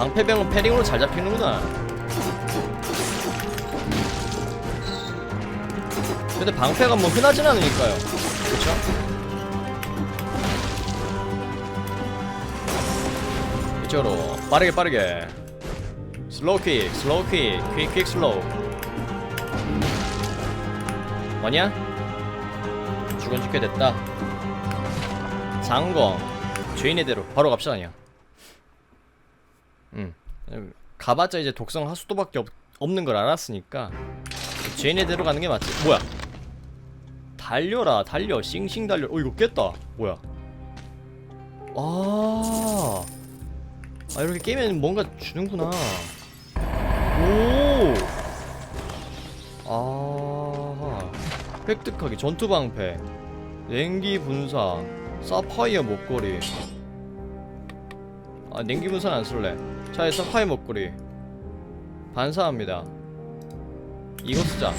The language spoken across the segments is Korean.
방패병은 패링으로 잘 잡히는구나. 근데 방패가 뭐 흔하진 않으니까요. 그쵸? 이쪽으로 빠르게 빠르게 슬로우 퀵 슬로우 퀵 퀵 퀵 슬로우 뭐냐? 죽은 죽게 됐다 장검 죄인의 대로 바로 갑시다 그냥 음. 가봤자 이제 독성 하수도밖에 없, 없는 걸 알았으니까 죄인의 대로 가는 게 맞지. 뭐야? 달려라 달려. 싱싱 달려. 어 이거 깼다. 뭐야? 아, 아 이렇게 깨면 뭔가 주는구나. 오. 아, 획득하기. 전투 방패. 냉기 분사. 사파이어 목걸이. 아 냉기 분사는 안 쓸래 차에 사파이어 목걸이 반사합니다. 이거 쓰자.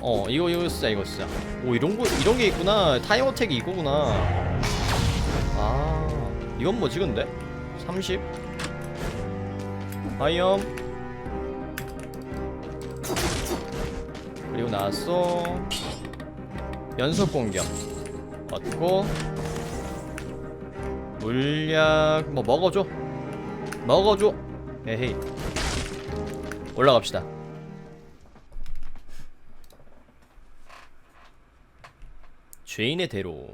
어 이거 이거 쓰자 이거 쓰자. 오 이런 거 이런 게 있구나. 타임 어택이 이거구나. 아 이건 뭐지 근데? 30 하이엄 그리고 나왔어. 연속 공격. 얻고 물약 뭐 먹어줘. 먹어줘. 에헤이. 올라갑시다. 죄인의 대로.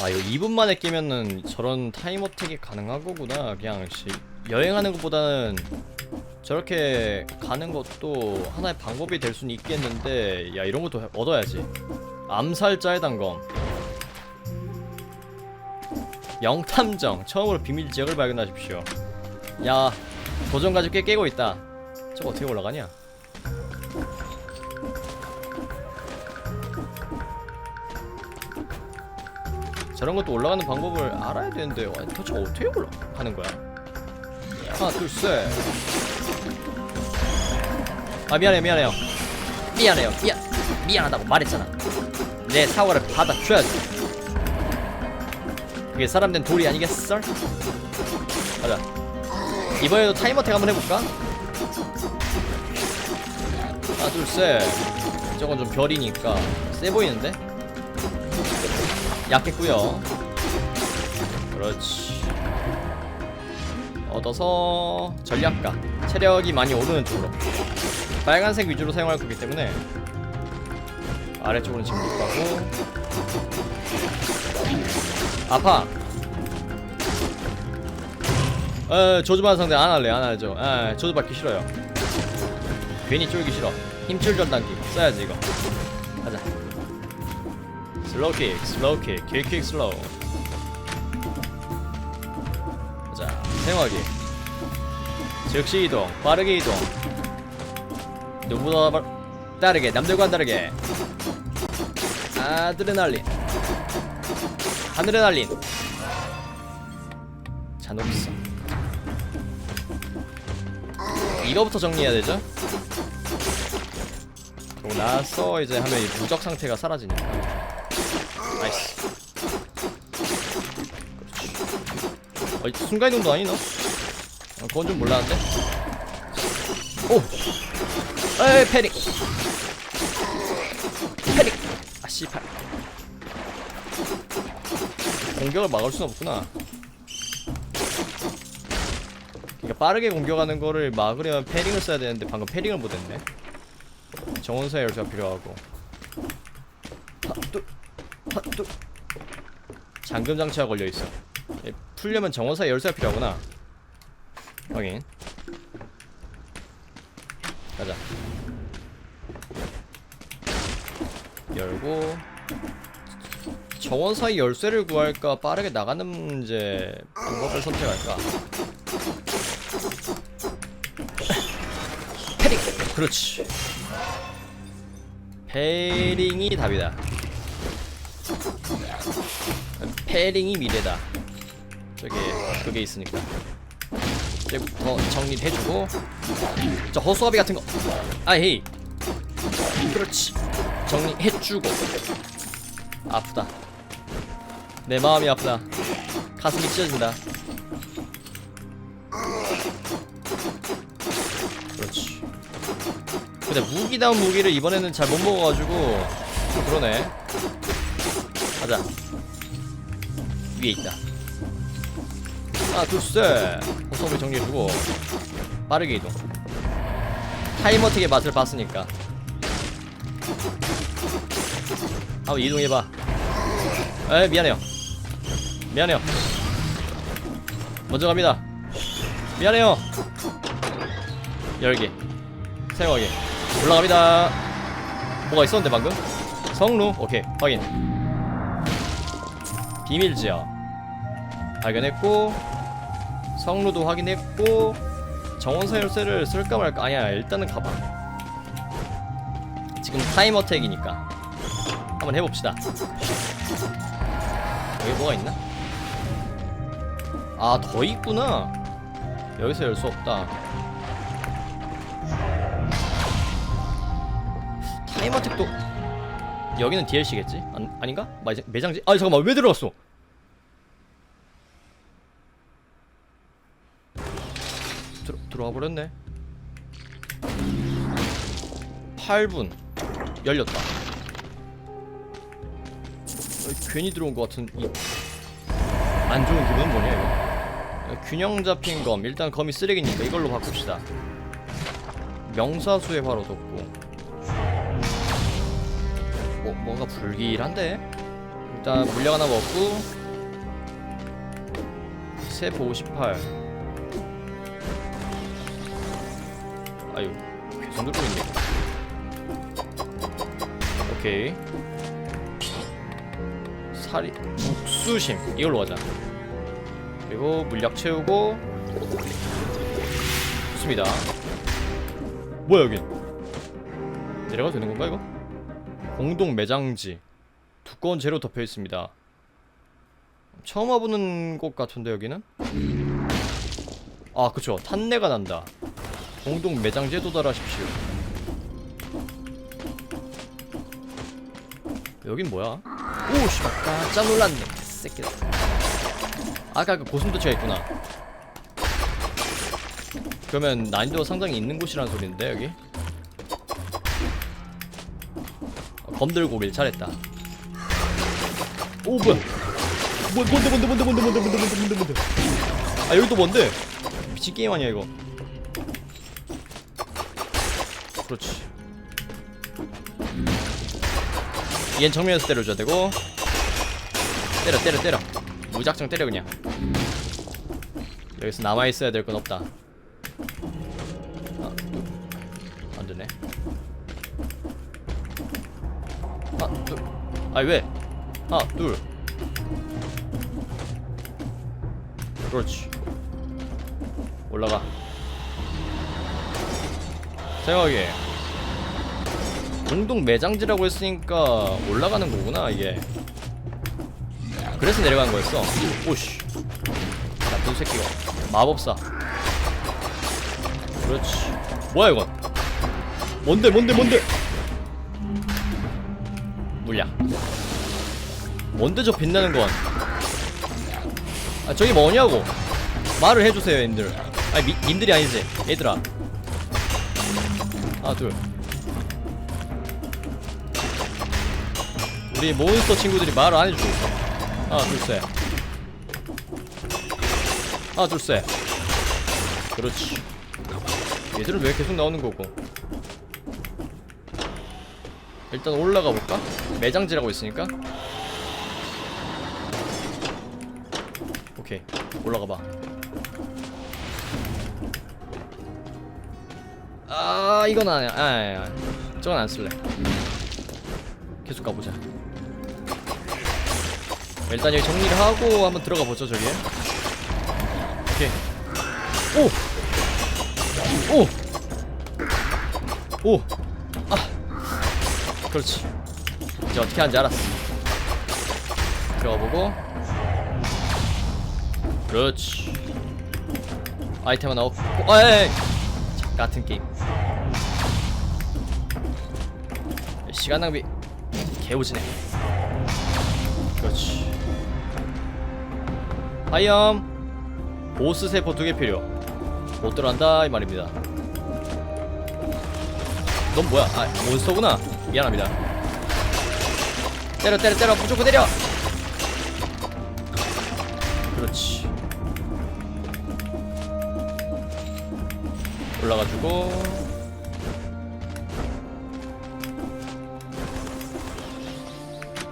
아 이거 2분 만에 깨면은 저런 타임 어택이 가능한 거구나. 그냥 시, 여행하는 것보다는 저렇게 가는 것도 하나의 방법이 될 수는 있겠는데 야 이런 것도 얻어야지. 암살자의 단검 영탐정 처음으로 비밀 지역을 발견하십시오. 야 도전까지 꽤 깨고 있다. 저거 어떻게 올라가냐? 저런 것도 올라가는 방법을 알아야 되는데 와, 도대체 어떻게 올라가는 거야? 하나 둘셋아 미안해요 미안해요. 미안해요. 미안 미안하다고 말했잖아. 내 사과를 받아줘야지 그게 사람 된 돌이 아니겠어? 가자. 이번에도 타이머택 한번 해볼까? 하나 둘셋. 저건 좀 별이니까. 세 보이는데? 약했고요. 그렇지. 얻어서 전략가. 체력이 많이 오르는 쪽으로. 빨간색 위주로 사용할 거기 때문에 아래쪽으로 지금 못 가고 아파 에 저주받은 상대 안 할래 안 하죠 에 저주받기 싫어요 괜히 쫄기 싫어 힘줄 전단기 써야지 이거 가자 슬로우 킥, 슬로우 킥, 킬킥 슬로우. 자, 사용하기. 즉시 이동, 빠르게 이동. 누구보다 빠- 다르게, 남들과는 다르게. 아드레날린. 하늘에 날린. 잔혹성. 이거부터 정리해야 되죠? 그리고 나서 이제 하면 이 무적 상태가 사라지니까. 나이스 어, 순간 이동도 아니너? 어, 그건 좀 몰랐는데 오! 에이 패링 패링 아 씨발 공격을 막을 수는 없구나 그러니까 빠르게 공격하는 거를 막으려면 패링을 써야 되는데 방금 패링을 못했네 정원사의 열쇠가 필요하고 잠금 장치가 걸려 있어. 얘 풀려면 정원사 열쇠가 필요하구나. 확인. 가자. 열고 정원사의 열쇠를 구할까 빠르게 나가는 문제 방법을 선택할까? 패링. 그렇지. 패링이 답이다. 패링이 미래다. 저기 그게 있으니까. 이제부터 정리를 해주고 저 허수아비 같은 거. 아헤이. 그렇지. 정리해주고 아프다 내 마음이 아프다. 가슴이 찢어진다. 그렇지. 근데 무기다운 무기를 이번에는 잘 못 먹어가지고 좀 그러네. 가자. 위에 있다. 하나 둘셋. 호sob을 정리해주고. 빠르게 이동. 타이머틱의 맛을 봤으니까. 한번 이동해봐. 에 미안해요 미안해요. 먼저 갑니다. 미안해요. 열개 사용하게 올라갑니다. 뭐가 있었는데 방금? 성루? 오케이 확인. 비밀지역. 발견했고 성루도 확인했고 정원사 열쇠를 쓸까 말까? 아니야 일단은 가봐. 지금 타임 어택이니까. 한번 해봅시다. 여기 뭐가 있나? 아 더 있구나 여기서 열 수 없다 타임 어택도 여기는 DLC겠지? 안, 아닌가? 매장, 매장지? 아 잠깐만 왜 들어갔어? 들어, 들어와 버렸네 8분 열렸다 어, 괜히 들어온 것 같은 이... 안 좋은 기분은 뭐냐 이거 어, 균형 잡힌 검. 일단 검이 쓰레기니까 이걸로 바꿉시다. 명사수의 화로 돋고. 뭐, 뭔가 불길한데? 일단 물약 하나 먹고. 세포 58 아유 계속 누르고 있네. 오케이. 살이 묵수심. 이걸로 가자 그리고 물약 채우고. 좋습니다. 뭐야 여긴? 내려가도 되는 건가 이거? 공동 매장지. 두꺼운 재로 덮여 있습니다. 처음 와보는 곳 같은데 여기는? 아 그쵸. 탄내가 난다. 공동 매장지에 도달하십시오. 여긴 뭐야? 오 씨발 깜짝 놀랐네 새끼다 아까 그 고슴도치가 있구나. 그러면 난이도가 상당히 있는 곳이라는 소리인데 여기? 어, 검 들고 오길 잘했다. 오 뭐야? 뭐, 뭔데 뭔데 뭔데 뭔데 뭔데 뭔데 뭔데 뭔데 뭔데? 아 여기 또 뭔데? 미친 게임 아니야 이거? 그렇지. 얘는 정면에서 때려줘야 되고. 때려 때려 때려. 무작정 때려 그냥 여기서 남아있어야 될 건 없다. 아, 또. 안 되네. 하나 둘. 아니 왜? 하나 둘. 그렇지. 올라가. 생각하게 공동 매장지라고 했으니까 올라가는 거구나 이게. 그래서 내려가는 거였어. 오씨 나쁜 새끼가. 마법사. 그렇지. 뭐야 이건? 뭔데 뭔데 뭔데? 물약 뭔데 저 빛나는 건 아, 저기 뭐냐고? 말을 해주세요 님들. 아니 미, 님들이 아니지 얘들아. 하나 둘. 우리 몬스터 친구들이 말을 안 해주고 하나 둘셋 하나 둘셋 그렇지 얘들은 왜 계속 나오는 거고 일단 올라가 볼까? 매장지라고 있으니까 오케이 올라가 봐. 아 이건 아니야. 아, 아, 아. 저건 안 쓸래. 계속 가보자. 일단 여기 정리를 하고 한번 들어가 보죠 저기에. 오. 오. 오. 아. 그렇지. 이제 어떻게 하는지 알았어. 들어가 보고. 그렇지 아이템 하나 얻고 아이 같은 게임 시간 낭비 개오지네 그렇지 하이엄 보스 세포 두 개 필요 못 들어간다 이 말입니다. 넌 뭐야? 아 몬스터구나. 미안합니다. 때려 때려 때려. 무조건 때려! 그렇지. 올라가지고.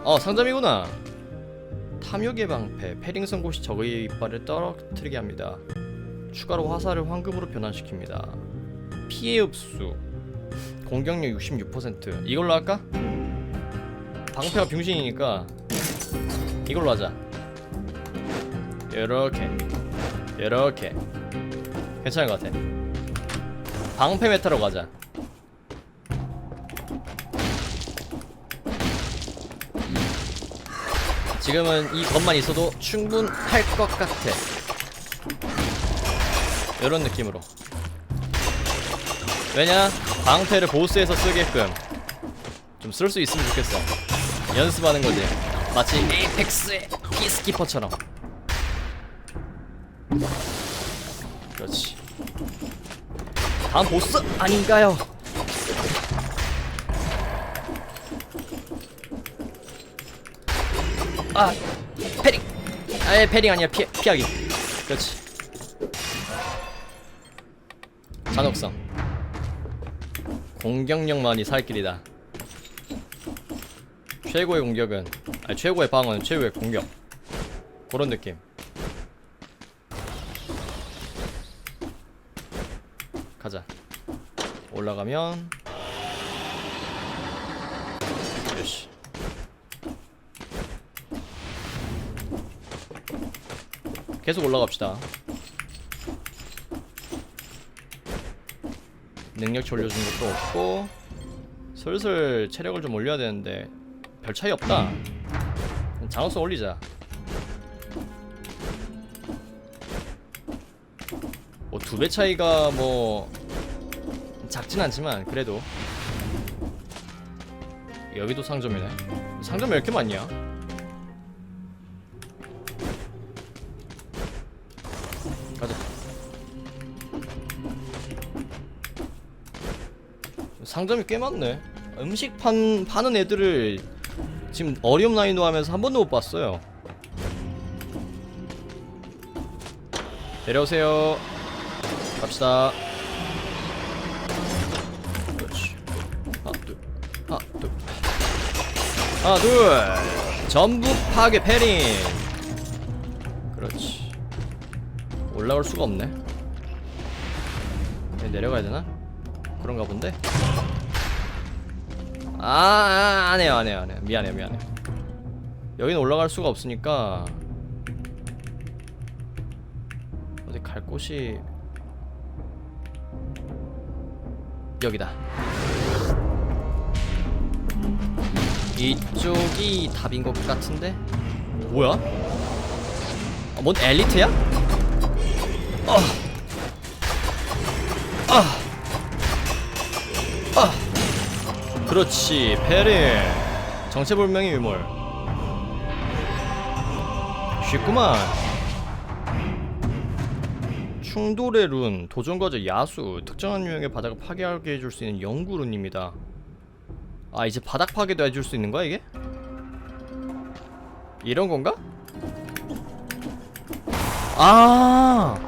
어 상점이구나. 탐욕의 방패 패링선 곳이 적의 이빨을 떨어뜨리게 합니다 추가로 화살을 황금으로 변환시킵니다. 피해 흡수. 공격력 66% 이걸로 할까? 방패가 병신이니까 이걸로 하자. 이렇게. 이렇게. 괜찮은 것 같아. 방패 메타로 가자. 지금은 이 것만 있어도 충분할 것 같아 이런 느낌으로. 왜냐? 방패를 보스에서 쓰게끔 좀 쓸 수 있으면 좋겠어. 연습하는 거지. 마치 에이펙스의 피스키퍼처럼. 그렇지. 다음 보스 아닌가요? 아 패링. 아예 패링 아니야. 피, 피하기. 그렇지 잔혹성. 공격력만이 살 길이다. 최고의 공격은 아니 최고의 방어는 최고의 공격. 그런 느낌. 가자. 올라가면. 요시 계속 올라갑시다 능력치 올려준 것도 없고 슬슬 체력을 좀 올려야 되는데 별 차이 없다. 장어수 올리자. 뭐 두 배 차이가 뭐 작진 않지만 그래도 여기도 상점이네. 상점 왜 이렇게 많냐 상점이 꽤 많네. 음식 판, 파는 애들을 지금 어려움 라인으로 하면서 한 번도 못 봤어요. 내려오세요. 갑시다. 그렇지 하나 둘 하나 둘. 하나 둘. 전부 파괴 패링. 그렇지. 올라올 수가 없네. 내려가야 되나? 그런가 본데? 아, 아 안해요 안해요 안해요. 미안해요 미안해요. 여기는 올라갈 수가 없으니까 어디 갈 곳이 여기다. 이쪽이 답인 것 같은데? 뭐야? 아, 뭔 엘리트야? 아, 아, 아. 그렇지 페리 정체불명의 유물 쉽구만 충돌의 룬, 도전과제 야수, 특정한 유형의 바닥을 파괴하게 해줄 수 있는 영구룬입니다. 아 이제 바닥 파괴도 해줄 수 있는 거야 이게? 이런 건가? 아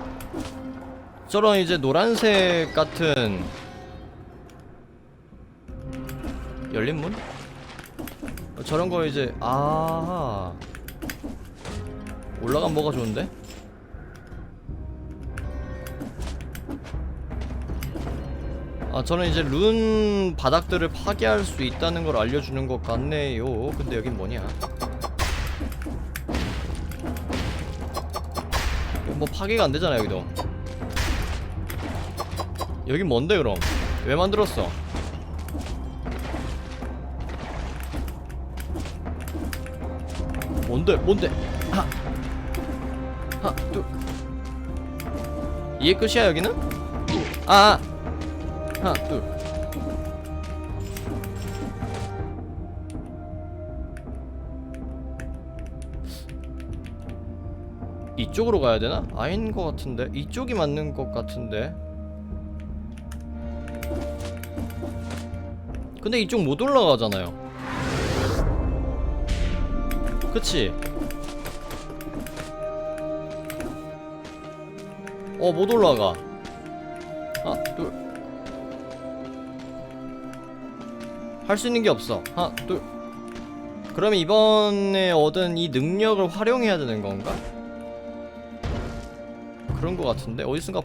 저런 이제 노란색 같은 열린 문? 어, 저런 거 이제 아 올라가면 뭐가 좋은데? 아 저는 이제 룬 바닥들을 파괴할 수 있다는 걸 알려주는 것 같네요. 근데 여긴 뭐냐? 뭐 파괴가 안 되잖아 여기도. 여긴 뭔데 그럼? 왜 만들었어 뭔데 뭔데? 하나 하나 둘. 이게 끝이야 여기는? 아 하나 둘. 이쪽으로 가야 되나? 아닌 것 같은데. 이쪽이 맞는 것 같은데. 근데 이쪽 못 올라가잖아요 그치? 어 못 올라가. 하나 둘 할 수 있는 게 없어. 하나 둘. 그러면 이번에 얻은 이 능력을 활용해야 되는 건가? 그런 거 같은데? 어디선가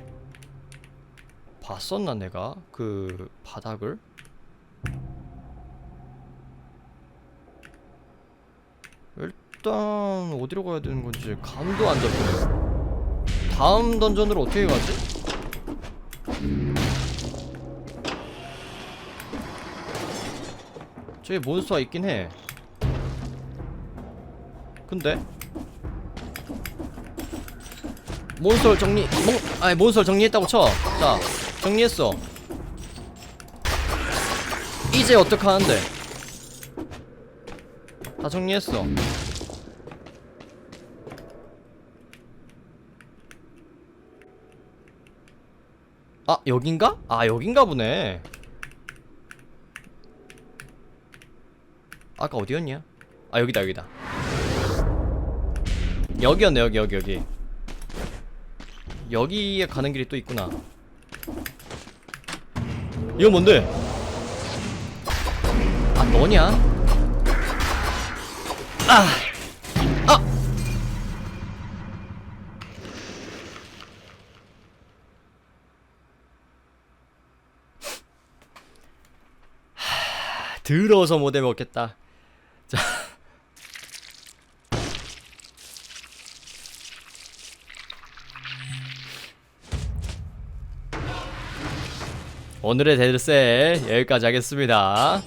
봤었나 내가? 그 바닥을 일단 어디로 가야 되는 건지 감도 안 잡히네. 다음 던전으로 어떻게 가지? 저기 몬스터가 있긴 해. 근데 몬스터 정리 몬 아니 몬스터 정리했다고 쳐. 자 정리했어. 이제 어떡 하는데? 다 정리했어. 아 여긴가? 아 여긴가 보네. 아까 어디였냐? 아 여기다 여기다. 여기였네 여기 여기 여기. 여기에 가는 길이 또 있구나. 이건 뭔데? 아 너냐? 아! 아! 하, 더러워서 못 해 먹겠다. 자. 오늘의 데드셀 여기까지 하겠습니다.